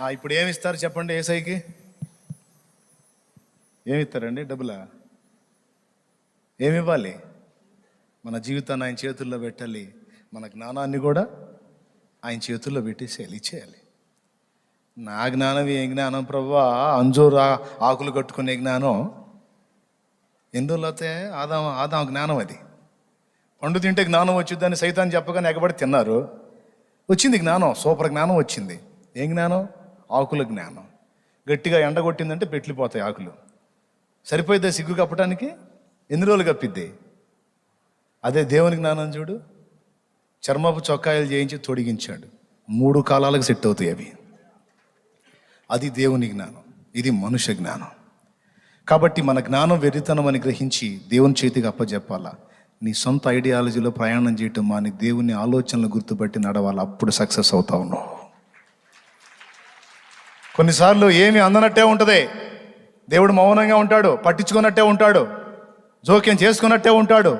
ఇప్పుడు ఏమి ఇస్తారు చెప్పండి ఏసైకి? ఏమి ఇస్తారండి? డబ్బులా? ఏమి ఇవ్వాలి? మన జీవితాన్ని ఆయన చేతుల్లో పెట్టాలి. మన జ్ఞానాన్ని కూడా ఆయన చేతుల్లో పెట్టేసేయాలి ఇచ్చేయాలి. నా జ్ఞానం ఏ జ్ఞానం ప్రభా? అంజూరు ఆకులు కట్టుకునే జ్ఞానం. ఎందులోతే ఆదాం ఆదాం జ్ఞానం అది. పండు తింటే జ్ఞానం వచ్చిందని సైతాన్ని చెప్పగానే ఎగబడి తిన్నారు. వచ్చింది జ్ఞానం సూపర్ జ్ఞానం వచ్చింది. ఏం జ్ఞానం? ఆకుల జ్ఞానం. గట్టిగా ఎండ కొట్టిందంటే పెట్లిపోతాయి ఆకులు. సరిపోయిద్దా సిగ్గు కప్పటానికి ఎన్ని రోజులు కప్పిద్ది? అదే దేవుని జ్ఞానం చూడు. చర్మపు చొక్కాయలు చేయించి తొడిగించాడు. మూడు కాలాలకు సెట్ అవుతాయి అవి. అది దేవుని జ్ఞానం. ఇది మనుష్య జ్ఞానం. కాబట్టి మన జ్ఞానం వెర్రితనం అని గ్రహించి దేవుని చేతికి అప్పచెప్పాలా నీ సొంత ఐడియాలజీలో ప్రయాణం చేయటం మాని దేవుని ఆలోచనలు గుర్తుపట్టి నడవాలి? అప్పుడు సక్సెస్ అవుతావు నువ్వు. కొన్నిసార్లు ఏమి అందనట్టే ఉంటుంది. దేవుడు మౌనంగా ఉంటాడు పట్టించుకున్నట్టే ఉంటాడు జోక్యం చేసుకున్నట్టే ఉంటాడు.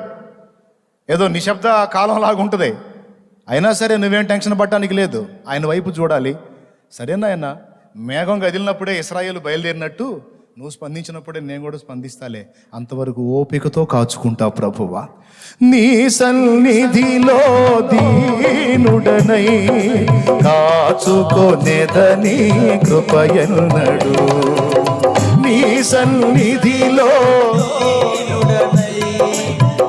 ఏదో నిశ్శబ్ద కాలం లాగా ఉంటుంది. అయినా సరే నువ్వేం టెన్షన్ పట్టడానికి లేదు. ఆయన వైపు చూడాలి. సరేనా ఆయన మేఘం కదిలినప్పుడే ఇస్రాయేల్ బయలుదేరినట్టు నువ్వు స్పందించినప్పుడే నేను కూడా స్పందిస్తాలే. అంతవరకు ఓపికతో కాచుకుంటా ప్రభువా. నీ సన్నిధిలో దీనుడనై కాచుకోనేదని కృపయన్నడు నీ సన్నిధిలో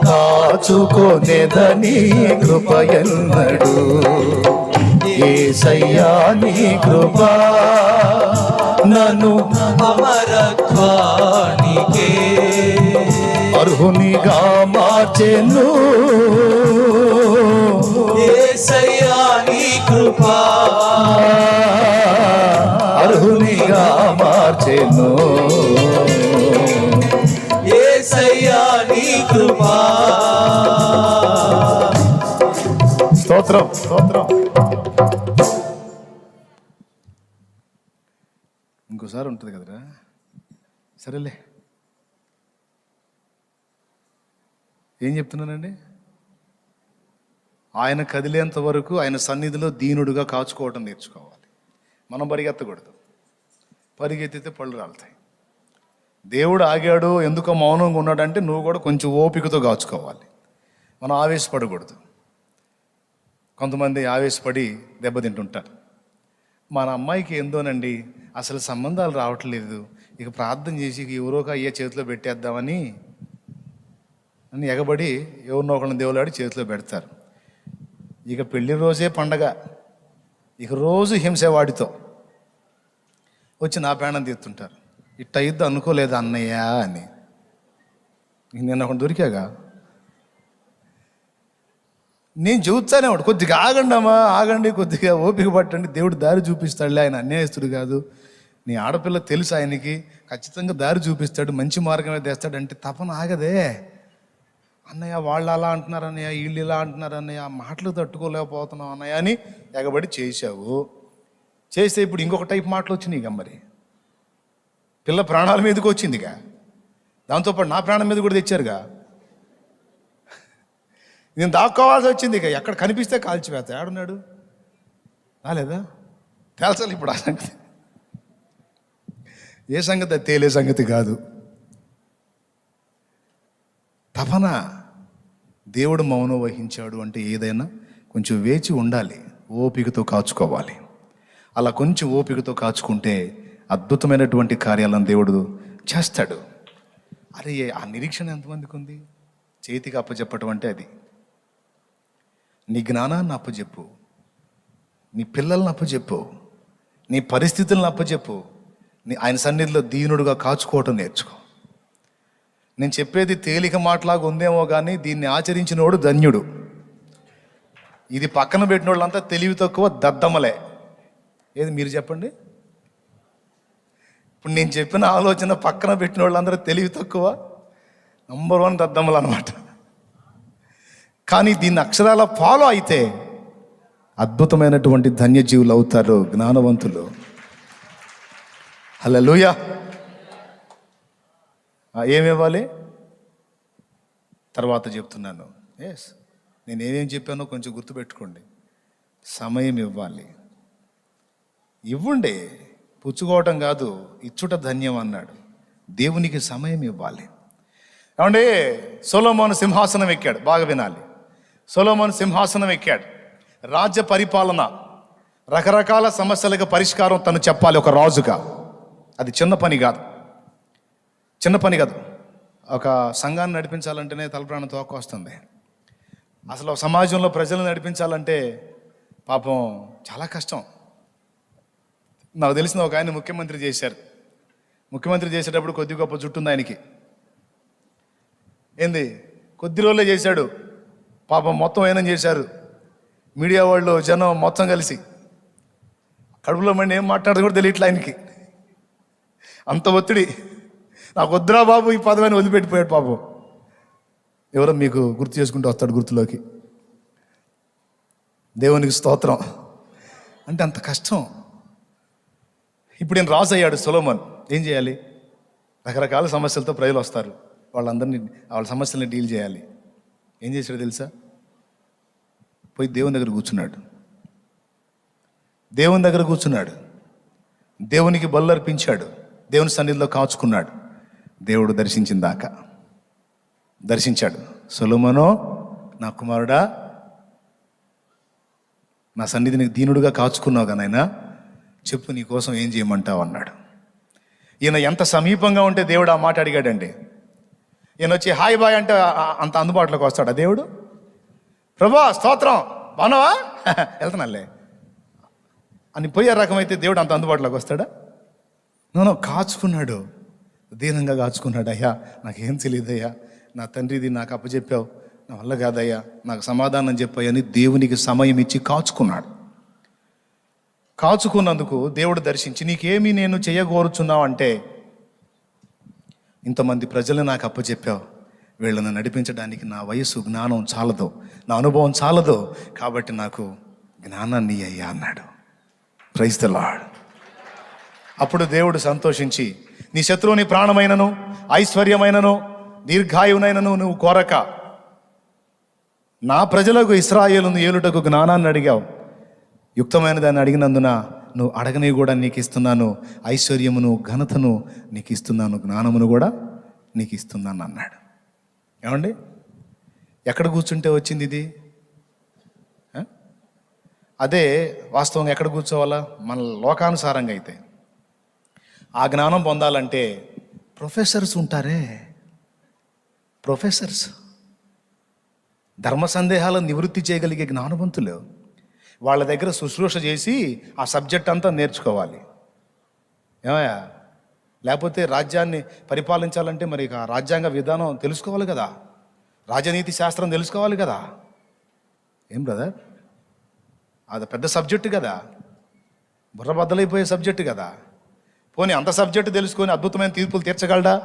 కాచుకొనేదని కృపయన్నడు సయ్యా నీ కృప నన్ను అమరత్వానికే అర్హునిగా మార్చెను. యేసయ్యా నీ కృపా. అర్హునిగా మార్చెను. యేసయ్యా నీ కృపా. స్తోత్రం స్తోత్రం. ఇంకోసారి ఉంటుంది కదరా? సరేలే. ఏం చెప్తున్నానండి? ఆయన కదిలేంత వరకు ఆయన సన్నిధిలో దీనుడుగా కాచుకోవటం నేర్చుకోవాలి. మనం పరిగెత్తకూడదు. పరిగెత్తితే పళ్ళు రాలుతాయి. దేవుడు ఆగాడు ఎందుకో మౌనంగా ఉన్నాడంటే నువ్వు కూడా కొంచెం ఓపికతో కాచుకోవాలి. మనం ఆవేశపడకూడదు. కొంతమంది ఆవేశపడి దెబ్బతింటుంటారు. మన అమ్మాయికి ఏందోనండి? అసలు సంబంధాలు రావట్లేదు. ఇక ప్రార్థన చేసి ఎవరో ఒక అయ్యే చేతిలో పెట్టేద్దామని అని ఎగబడి ఎవరినో ఒకరిని దేవులాడి చేతిలో పెడతారు. ఇక పెళ్ళి రోజే పండగ. ఇక రోజు హింసే వాడితో వచ్చి నా ప్రాణం తీస్తుంటారు. ఇట్ట అయ్యిద్దు అనుకోలేదు అన్నయ్య అని. నేను ఒకటి దొరికాగా? నేను చెబుతానే వాడు కొద్దిగా ఆగండి అమ్మా ఆగండి కొద్దిగా ఓపిక పట్టండి. దేవుడు దారి చూపిస్తాడులే ఆయన అన్యాయస్తుడు కాదు. నీ ఆడపిల్ల తెలుసు ఆయనకి ఖచ్చితంగా దారి చూపిస్తాడు మంచి మార్గమే తెస్తాడు అంటే తపన ఆగదే. అన్నయ్య వాళ్ళు అలా అంటున్నారు అన్నయ్య వీళ్ళు ఇలా అంటున్నారు అన్నయ్య మాటలు తట్టుకోలేకపోతున్నాం అన్నయ్య అని ఎగబడి చేశావు. చేస్తే ఇప్పుడు ఇంకొక టైప్ మాటలు వచ్చినాయి ఇక మరి. పిల్ల ప్రాణాల మీదకి వచ్చిందిగా. దాంతోపాటు నా ప్రాణం మీద కూడా తెచ్చారుగా. నేను దాక్కోవాల్సి వచ్చింది ఇక. ఎక్కడ కనిపిస్తే కాల్చివేత ఏడున్నాడు? రాలేదా? తేల్చాలి ఇప్పుడు ఆ సంగతి. ఏ సంగతి? తేలే సంగతి కాదు. తపన దేవుడు మౌనం వహించాడు అంటే ఏదైనా కొంచెం వేచి ఉండాలి. ఓపికతో కాచుకోవాలి. అలా కొంచెం ఓపికతో కాచుకుంటే అద్భుతమైనటువంటి కార్యాలను దేవుడు చేస్తాడు. అరే ఆ నిరీక్షణ ఎంతమందికి ఉంది? చేతికి అప్పచెప్పటం అంటే అది. నీ జ్ఞానాన్ని అప్పచెప్పు నీ పిల్లల్ని అప్పచెప్పు నీ పరిస్థితులను అప్పచెప్పు నీ ఆయన సన్నిధిలో దీనుడుగా కాచుకోవటం నేర్చుకో. నేను చెప్పేది తేలిక మాటలాగా ఉందేమో కానీ దీన్ని ఆచరించినోడు ధన్యుడు. ఇది పక్కన పెట్టిన వాళ్ళంతా తెలివి తక్కువ దద్దమలే. ఏది మీరు చెప్పండి? ఇప్పుడు నేను చెప్పిన ఆలోచన పక్కన పెట్టిన వాళ్ళందరూ తెలివి తక్కువ నంబర్ వన్ దద్దమ్మలు అనమాట కానీ దీన్ని అక్షరాల ఫాలో అయితే అద్భుతమైనటువంటి ధన్యజీవులు అవుతారు జ్ఞానవంతులు. హలో లూయ ఏమివ్వాలి తర్వాత చెప్తున్నాను. ఎస్ నేను ఏమేమి చెప్పానో కొంచెం గుర్తుపెట్టుకోండి. సమయం ఇవ్వాలి. ఇవ్వండి పుచ్చుకోవటం కాదు ఇచ్చుట ధన్యం అన్నాడు. దేవునికి సమయం ఇవ్వాలి. ఏమండి? సొలోమోను సింహాసనం ఎక్కాడు. బాగా వినాలి. సొలోమోన్ సింహాసనం ఎక్కాడు. రాజ్య పరిపాలన రకరకాల సమస్యలకు పరిష్కారం తను చెప్పాలి ఒక రాజుగా. అది చిన్న పని కాదు. చిన్న పని కాదు. ఒక సంఘాన్ని నడిపించాలంటేనే తలప్రాణ తోక వస్తుంది అసలు సమాజంలో ప్రజలను నడిపించాలంటే పాపం చాలా కష్టం. నాకు తెలిసిన ఒక ఆయన ముఖ్యమంత్రి చేశారు. ముఖ్యమంత్రి చేసేటప్పుడు కొద్ది గొప్ప జుట్టు ఉంది ఆయనకి. ఏంది? కొద్ది రోజులే చేశాడు. పాపం మొత్తం ఏనం చేశారు. మీడియా వాళ్ళు జనం మొత్తం కలిసి. కడుపులో మండి ఏం మాట్లాడదు కూడా తెలియట్లే ఆయనకి. అంత ఒత్తిడి. నాకు వద్దురా బాబు ఈ పదవిని వదిలిపెట్టిపోయాడు పాపం. ఎవరో మీకు గుర్తు చేసుకుంటూ వస్తాడు గుర్తులోకి. దేవునికి స్తోత్రం. అంటే అంత కష్టం. ఇప్పుడు నేను రాజు అయ్యాడు సొలోమన్. ఏం చేయాలి? రకరకాల సమస్యలతో ప్రజలు వస్తారు. వాళ్ళందరినీ వాళ్ళ సమస్యల్ని డీల్ చేయాలి. ఏం చేశాడు తెలుసా? పోయి దేవుని దగ్గర కూర్చున్నాడు. దేవుని దగ్గర కూర్చున్నాడు. దేవునికి బలు అర్పించాడు దేవుని సన్నిధిలో కాచుకున్నాడు. దేవుడు దర్శించిన దాకా దర్శించాడు. సొలోమనో నా కుమారుడా నా సన్నిధిని దీనుడుగా కాచుకున్నావు కానైనా చెప్పు నీ కోసం ఏం చేయమంటావు అన్నాడు. ఈయన ఎంత సమీపంగా ఉంటే దేవుడు ఆ మాట అడిగాడండి. ఈయన వచ్చి హాయ్ బాయ్ అంటే అంత అందుబాటులోకి వస్తాడా దేవుడు? ప్రభా స్తోత్రం బానవా వెళ్తున్నాలే అని పోయే రకమైతే దేవుడు అంత అందుబాటులోకి వస్తాడా? నూనె కాచుకున్నాడు. దీనంగా కాచుకున్నాడు అయ్యా. నాకేం తెలియదయ్యా నా తండ్రిది నాకు అప్పచెప్పావు. నా వల్ల కాదయ్యా. నాకు సమాధానం చెప్పాయని దేవునికి సమయం ఇచ్చి కాచుకున్నాడు. కాచుకున్నందుకు దేవుడు దర్శించి నీకేమి నేను చేయగోరుచున్నావు అంటే ఇంతమంది ప్రజలు నాకు అప్పచెప్పావు వీళ్ళని నడిపించడానికి నా వయసు జ్ఞానం చాలదు. నా అనుభవం చాలదు. కాబట్టి నాకు జ్ఞానాన్ని అయ్యా అన్నాడు. ప్రైజ్ ద లార్డ్ అప్పుడు దేవుడు సంతోషించి నీ శత్రువుని ప్రాణమైనను ఐశ్వర్యమైనను దీర్ఘాయువునైనను నువ్వు కోరక నా ప్రజలకు ఇస్రాయేలును ఏలుటకు జ్ఞానాన్ని అడిగావు. యుక్తమైన దాన్ని అడిగినందున నువ్వు అడగని కూడా నీకు ఇస్తున్నాను. ఐశ్వర్యమును ఘనతను నీకు ఇస్తున్నాను. జ్ఞానమును కూడా నీకు ఇస్తున్నాను అన్నాడు. ఏమండి? ఎక్కడ కూర్చుంటే వచ్చింది ఇది? అదే వాస్తవంగా ఎక్కడ కూర్చోవాలా? మన లోకానుసారంగా అయితే. ఆ జ్ఞానం పొందాలంటే ప్రొఫెసర్స్ ఉంటారే. ప్రొఫెసర్స్. ధర్మ సందేహాలను నివృత్తి చేయగలిగే జ్ఞానవంతులు వాళ్ళ దగ్గర శుశ్రూష చేసి ఆ సబ్జెక్ట్ అంతా నేర్చుకోవాలి. ఏమయ్యా? లేకపోతే రాజ్యాన్ని పరిపాలించాలంటే మరి ఇక ఆ రాజ్యాంగ విధానం తెలుసుకోవాలి కదా. రాజనీతి శాస్త్రం తెలుసుకోవాలి కదా. ఏం బ్రదర్ అది పెద్ద సబ్జెక్టు కదా. బుర్ర బద్దలైపోయే సబ్జెక్టు కదా. పోనీ అంత సబ్జెక్టు తెలుసుకొని అద్భుతమైన తీర్పులు తీర్చగలడా?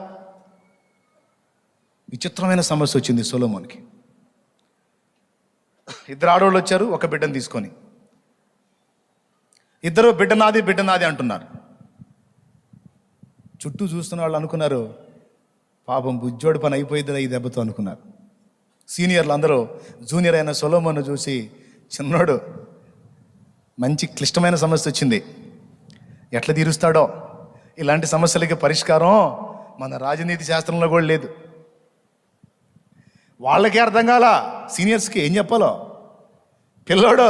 విచిత్రమైన సమస్య వచ్చింది సొలోమోన్కి. ఇద్దరు ఆడవాళ్ళు వచ్చారు ఒక బిడ్డను తీసుకొని. ఇద్దరు బిడ్డ నాది బిడ్డ నాది అంటున్నారు. చుట్టూ చూస్తున్న వాళ్ళు అనుకున్నారు పాపం బుజ్జోడి పని అయిపోయింది ఈ దెబ్బతో అనుకున్నారు. సీనియర్లు అందరూ జూనియర్ అయిన సొలోమోను చూసి చిన్నోడు మంచి క్లిష్టమైన సమస్య వచ్చింది. ఎట్లా తీరుస్తాడో? ఇలాంటి సమస్యలకి పరిష్కారం మన రాజనీతి శాస్త్రంలో కూడా లేదు. వాళ్ళకే అర్థం కాల సీనియర్స్కి ఏం చెప్పాలో? పిల్లోడు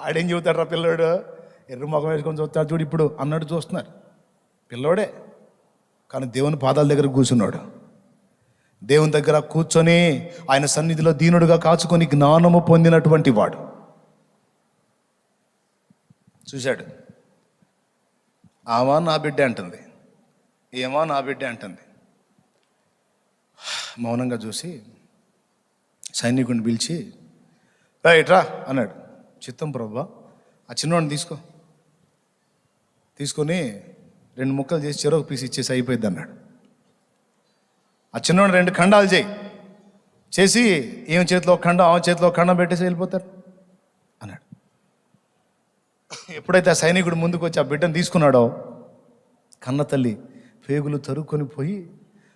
ఆడేం చెబుతాడు పిల్లోడు? ఎర్ర ముఖం వేసుకొని చూస్తాడు చూడు ఇప్పుడు అన్నట్టు చూస్తున్నారు. పిల్లోడే. కానీ దేవుని పాదాల దగ్గర కూర్చున్నాడు. దేవుని దగ్గర కూర్చొని ఆయన సన్నిధిలో దీనుడుగా కాచుకొని జ్ఞానము పొందినటువంటి వాడు. చూశాడు. ఆమా నా బిడ్డ అంటుంది. ఏమా నా బిడ్డ అంటుంది. మౌనంగా చూసి సైనికుడిని పిలిచి రా ఇట్రా అన్నాడు. చిత్తం ప్రభా ఆ చిన్నవాడిని తీసుకో. తీసుకొని రెండు ముక్కలు చేసి చెరొక పీస్ ఇచ్చేసి అయిపోయింది అన్నాడు. ఆ చిన్నవాడిని రెండు ఖండాలు చేయి. చేసి ఈమె చేతిలో ఖండం ఆమె చేతిలో ఖండం పెట్టేసి వెళ్ళిపోతారు అన్నాడు. ఎప్పుడైతే ఆ సైనికుడు ముందుకు వచ్చి ఆ బిడ్డను తీసుకున్నాడో కన్న తల్లి పేగులు తరుక్కొని పోయి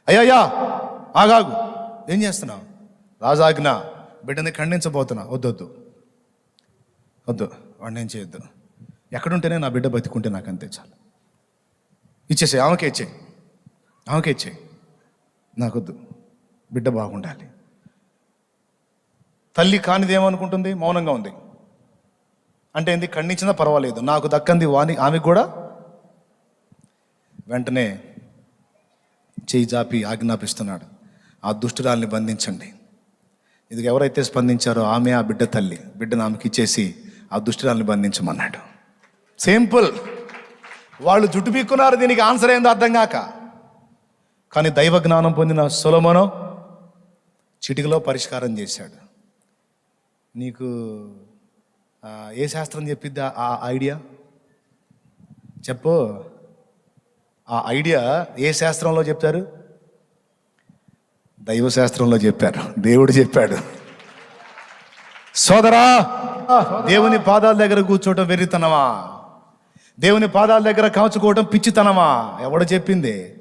అయ్యా ఆగాగు. ఏం చేస్తున్నావు? రాజాజ్ఞ. బిడ్డని ఖండించబోతున్నా. వద్దొద్దు. వద్దు. వాడిని ఏం చేయొద్దు. ఎక్కడుంటేనే నా బిడ్డ బతికుంటే నాకు అంతే చాలు. ఇచ్చేసే ఆమెకే ఇచ్చే ఆమెకే ఇచ్చే. నాకొద్దు బిడ్డ బాగుండాలి. తల్లి కానిదేమనుకుంటుంది మౌనంగా ఉంది. అంటే ఏంది? ఖండించినా పర్వాలేదు. నాకు దక్కంది వాని ఆమెకు కూడా. వెంటనే చేయి జాపి ఆజ్ఞాపిస్తున్నాడు. ఆ దుష్టురాల్ని బంధించండి. ఇది ఎవరైతే స్పందించారో ఆమె ఆ బిడ్డ తల్లి బిడ్డను ఆమెకి ఇచ్చేసి ఆ దుష్టురాల్ని బంధించమన్నాడు. సింపుల్ వాళ్ళు జుట్టు పీక్కున్నారు దీనికి ఆన్సర్ ఏందో అర్థం కాక. కానీ దైవ జ్ఞానం పొందిన సొలమనో చిటికలో పరిష్కారం చేశాడు. నీకు ఏ శాస్త్రం చెప్పిద్ది ఆ- ఐడియా? చెప్పు. ఆ ఐడియా ఏ శాస్త్రంలో చెప్తారు? దైవ శాస్త్రంలో చెప్పారు. దేవుడు చెప్పాడు. సోదరా దేవుని పాదాల దగ్గర కూర్చోవటం వెర్రితనమా? దేవుని పాదాల దగ్గర కాచుకోవడం పిచ్చితనమా? ఎవడు చెప్పింది?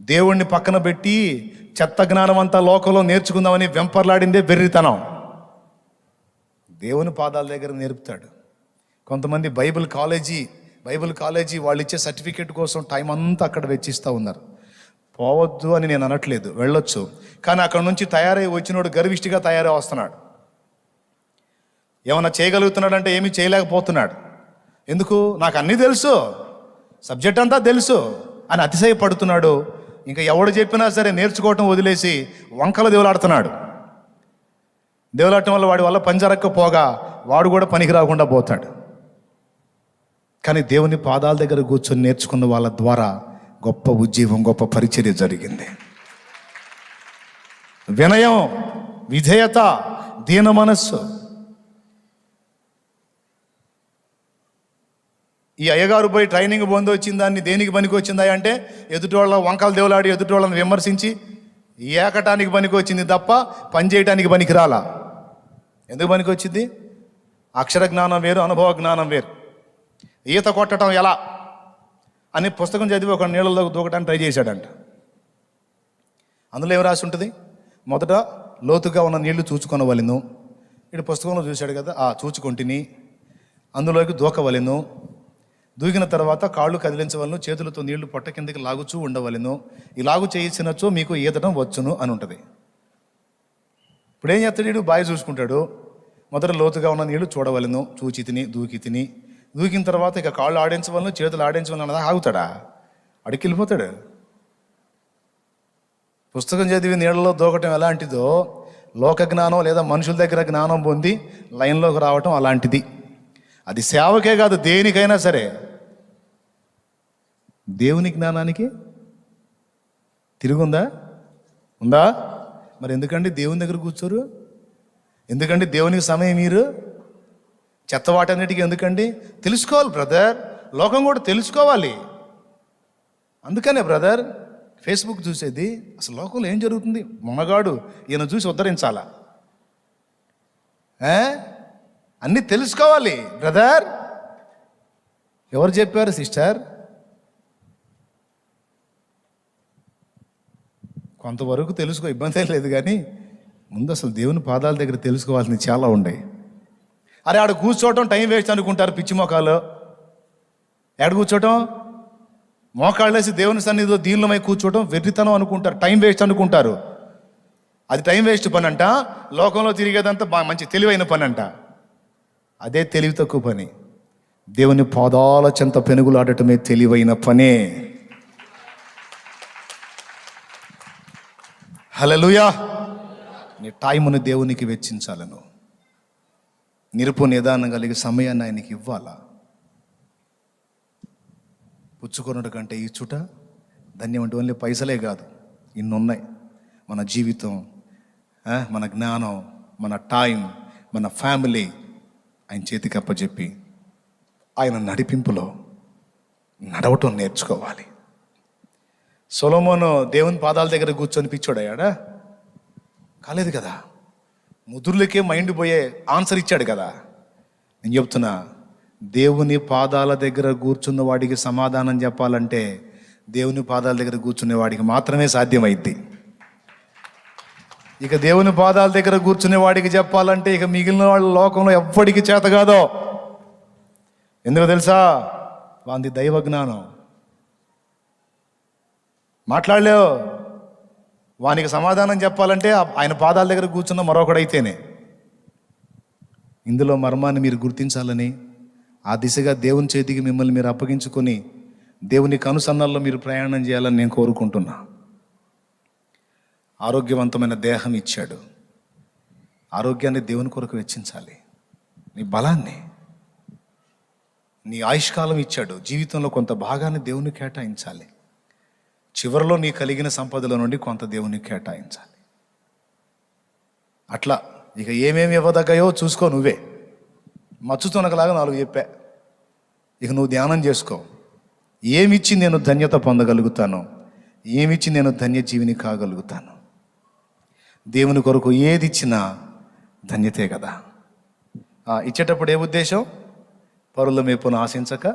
దేవుణ్ణి పక్కన పెట్టి చెత్త జ్ఞానం అంతా లోకంలో నేర్చుకుందామని వెంపర్లాడిందే వెర్రితనం. దేవుని పాదాల దగ్గర నేర్పుతాడు. కొంతమంది బైబిల్ కాలేజీ బైబిల్ కాలేజీ వాళ్ళు ఇచ్చే సర్టిఫికేట్ కోసం టైం అంతా అక్కడ వెచ్చిస్తూ ఉన్నారు. పోవద్దు అని నేను అనట్లేదు వెళ్ళొచ్చు. కానీ అక్కడ నుంచి తయారై వచ్చినోడు గర్విష్టిగా తయారై వస్తున్నాడు. ఏమన్నా చేయగలుగుతున్నాడంటే ఏమీ చేయలేకపోతున్నాడు. ఎందుకు? నాకు అన్నీ తెలుసు. సబ్జెక్ట్ అంతా తెలుసు. అని అతిశయపడుతున్నాడు. ఇంకా ఎవడు చెప్పినా సరే నేర్చుకోవటం వదిలేసి వంకల దేవులాడుతున్నాడు. దేవులాడటం వల్ల వాడి వల్ల పంజరక్క పోగా వాడు కూడా పనికి రాకుండా పోతాడు. కానీ దేవుని పాదాల దగ్గర కూర్చొని నేర్చుకున్న వాళ్ళ ద్వారా గొప్ప ఉజ్జీవం గొప్ప పరిచర్య జరిగింది. వినయం విధేయత దీన మనస్సు. ఈ అయ్యగారు పోయి ట్రైనింగ్ పొంది వచ్చిన దాన్ని దేనికి పనికి వచ్చిందా అంటే ఎదుటోళ్ళ వంకలు దేవులాడి ఎదుటోళ్ళని విమర్శించి ఏకటానికి పనికి వచ్చింది తప్ప పని చేయటానికి పనికి రాలా ఎందుకు పనికి వచ్చింది అక్షర జ్ఞానం వేరు అనుభవ జ్ఞానం వేరు. ఈత కొట్టడం ఎలా? అని పుస్తకం చదివి ఒక నీళ్ళలో దూకటానికి ట్రై చేశాడంట. అందులో ఏం రాసి ఉంటుంది? మొదట లోతుగా ఉన్న నీళ్ళు చూచుకొనవలను. ఇటు పుస్తకంలో చూశాడు కదా ఆ చూచుకొంటిని. అందులోకి దూకవలను. దూకిన తర్వాత కాళ్ళు కదిలించవలను చేతులతో నీళ్ళు పొట్ట కిందకి లాగుచూ ఉండవలెను. ఈ లాగు చేయించినచో మీకు ఈదటం వచ్చును అని ఉంటుంది ఇప్పుడు ఏం చేస్తాడు బావి చూసుకుంటాడు మొదట లోతుగా ఉన్న నీళ్ళు చూడవలను చూచి తిని దూకి తిని. దూకిన తర్వాత ఇక కాళ్ళు ఆడించవలను చేతులు ఆడించవలను అన్నదా ఆగుతాడా? అడికి వెళ్ళిపోతాడు పుస్తకం చదివి నీళ్ళలో దూకటం ఎలాంటిదో లోక జ్ఞానం లేదా మనుషుల దగ్గర జ్ఞానం పొంది లైన్లోకి రావటం అలాంటిది. అది సేవకే కాదు దేనికైనా సరే. దేవుని జ్ఞానానికి తిరుగుందా? ఉందా? మరి ఎందుకండి దేవుని దగ్గర కూర్చోరు? ఎందుకండి దేవునికి సమయం మీరు చెత్త వాటన్నిటికీ ఎందుకండి? తెలుసుకోవాలి బ్రదర్. లోకం కూడా తెలుసుకోవాలి. అందుకనే బ్రదర్ ఫేస్బుక్ చూసేది అసలు లోకంలో ఏం జరుగుతుంది? మొనగాడు ఈయన చూసి ఉద్ధరించాలా? అన్నీ తెలుసుకోవాలి బ్రదర్. ఎవరు చెప్పారు సిస్టర్? కొంతవరకు తెలుసుకో ఇబ్బంది లేదు కానీ ముందు అసలు దేవుని పాదాల దగ్గర తెలుసుకోవాల్సింది చాలా ఉన్నాయి. అరే ఆడ కూర్చోవటం టైం వేస్ట్ అనుకుంటారు పిచ్చి మొఖాలు ఎక్కడ కూర్చోవటం? మోకాళ్ళేసి దేవుని సన్నిధిలో దీనిలోమై కూర్చోవటం వెర్రితనం అనుకుంటారు టైం వేస్ట్ అనుకుంటారు. అది టైం వేస్ట్ పని అంట లోకంలో తిరిగేదంతా మంచి తెలివైన పని అంట అదే తెలివి తక్కువ పని. దేవుని పాదాల చెంత పెనుగులాడటమే తెలివైన పనే. హలలుయా నీ టైమును దేవునికి వెచ్చించాలను. నిరుపు నిదానం కలిగి సమయాన్ని ఆయనకి ఇవ్వాలా? పుచ్చుకొనుట కంటే ఇచ్చుట ధన్యం అంటే ఓన్లీ పైసలే కాదు ఇన్ని ఉన్నాయి మన జీవితం మన జ్ఞానం మన టైం మన ఫ్యామిలీ ఆయన చేతికి అప్పచెప్పి ఆయన నడిపింపులో నడవటం నేర్చుకోవాలి. సొలమోను దేవుని పాదాల దగ్గర కూర్చొని పిచ్చోడయ్యాడా? కాలేదు కదా. ముదుర్లకే మైండ్ పోయే ఆన్సర్ ఇచ్చాడు కదా. నేను చెప్తున్నా దేవుని పాదాల దగ్గర కూర్చున్న వాడికి సమాధానం చెప్పాలంటే దేవుని పాదాల దగ్గర కూర్చునే వాడికి మాత్రమే సాధ్యమైద్ది. ఇక దేవుని పాదాల దగ్గర కూర్చునే వాడికి చెప్పాలంటే ఇక మిగిలిన వాళ్ళ లోకంలో ఎవ్వడికి చేత కాదో. ఎందుకు తెలుసా? వాంది దైవ జ్ఞానం. మాట్లాడలేవు. వానికి సమాధానం చెప్పాలంటే ఆ- ఆయన పాదాల దగ్గర కూర్చున్న మరొకడైతేనే. ఇందులో మర్మాన్ని మీరు గుర్తించాలని ఆ దిశగా దేవుని చేతికి మిమ్మల్ని మీరు అప్పగించుకొని దేవుని కనుసన్నల్లో మీరు ప్రయాణం చేయాలని నేను కోరుకుంటున్నా. ఆరోగ్యవంతమైన దేహం ఇచ్చాడు. ఆరోగ్యాన్ని దేవుని కొరకు వెచ్చించాలి. నీ బలాన్ని నీ ఆయుష్కాలం ఇచ్చాడు. జీవితంలో కొంత భాగాన్ని దేవుని కేటాయించాలి. చివరిలో నీ కలిగిన సంపదల నుండి కొంత దేవునికి కేటాయించాలి. అట్లా ఇక ఏమేమి ఇవ్వదగ్గయో చూసుకో నువ్వే. మచ్చుతునకలాగా నాలుగు చెప్పా. ఇక నువ్వు ధ్యానం చేసుకో. ఏమిచ్చి నేను ధన్యత పొందగలుగుతాను ఏమిచ్చి నేను ధన్య జీవిని కాగలుగుతాను. దేవుని కొరకు ఏది ఇచ్చినా ధన్యతే కదా. ఇచ్చేటప్పుడు ఏ ఉద్దేశం? పరుల మేపును ఆశించక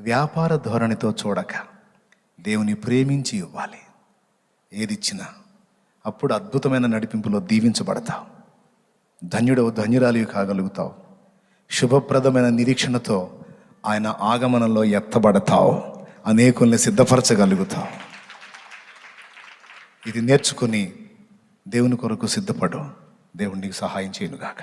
వ్యాపార ధోరణితో చూడక. దేవుని ప్రేమించి ఇవ్వాలి. ఏది ఇచ్చినా అప్పుడు అద్భుతమైన నడిపింపులో దీవించబడతావు. ధన్యుడవు ధన్యురాలి కాగలుగుతావు. శుభప్రదమైన నిరీక్షణతో ఆయన ఆగమనంలో ఎత్తబడతావు. అనేకుల్ని సిద్ధపరచగలుగుతావు. ఇది నేర్చుకుని దేవుని కొరకు సిద్ధపడు. దేవునికి సహాయం చేయనుగాక.